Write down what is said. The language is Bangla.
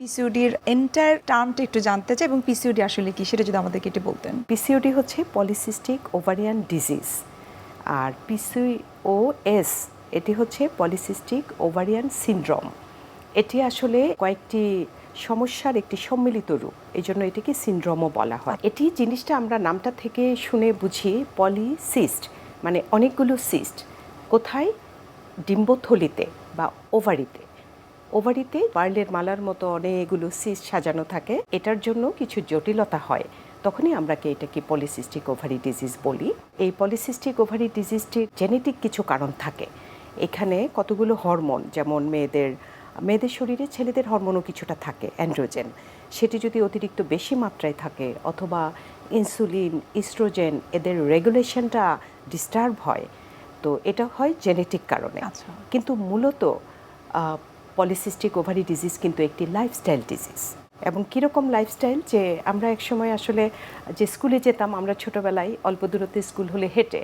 পিসিওডির এন্টায়ার টার্মটা একটু জানতে চাই এবং পিসিওডি আসলে কি সেটা যদি আমাদেরকে একটু বলতেন। পিসিওডি হচ্ছে পলিসিস্টিক ওভারিয়ান ডিজিজ আর পিসিওএস এটি হচ্ছে পলিসিস্টিক ওভারিয়ান সিনড্রোম এটি আসলে কয়েকটি সমস্যার একটি সম্মিলিত রূপ এই জন্য এটিকে সিনড্রোমও বলা হয়। এটি জিনিসটা আমরা নামটা থেকে শুনে বুঝি পলিসিস্ট মানে অনেকগুলো সিস্ট কোথায়? ডিম্বথলিতে বা ওভারিতে ওভারিতে পার্লের মালার মতো অনেকগুলো সিস্ট সাজানো থাকে। এটার জন্য কিছু জটিলতা হয়। তখনই আমরা কি এটাকে পলিসিস্টিক ওভারি ডিজিজ বলি। এই পলিসিস্টিক ওভারি ডিজিজটির জেনেটিক কিছু কারণ থাকে। এখানে কতগুলো হরমোন যেমন মেয়েদের মেয়েদের শরীরে ছেলেদের হরমোনও কিছুটা থাকে অ্যান্ড্রোজেন। সেটি যদি অতিরিক্ত বেশি মাত্রায় থাকে অথবা ইনসুলিন ইস্ট্রোজেন এদের রেগুলেশনটা ডিস্টার্ব হয় তো এটা হয় জেনেটিক কারণে। আচ্ছা। কিন্তু মূলত পলিসিস্টিক ওভারি ডিজিজ কিন্তু একটি লাইফস্টাইল ডিজিজ এবং কীরকম লাইফস্টাইল যে আমরা একসময় আসলে যে স্কুলে যেতাম, আমরা ছোটোবেলায় অল্প দূরত্বে স্কুল হলে হেঁটে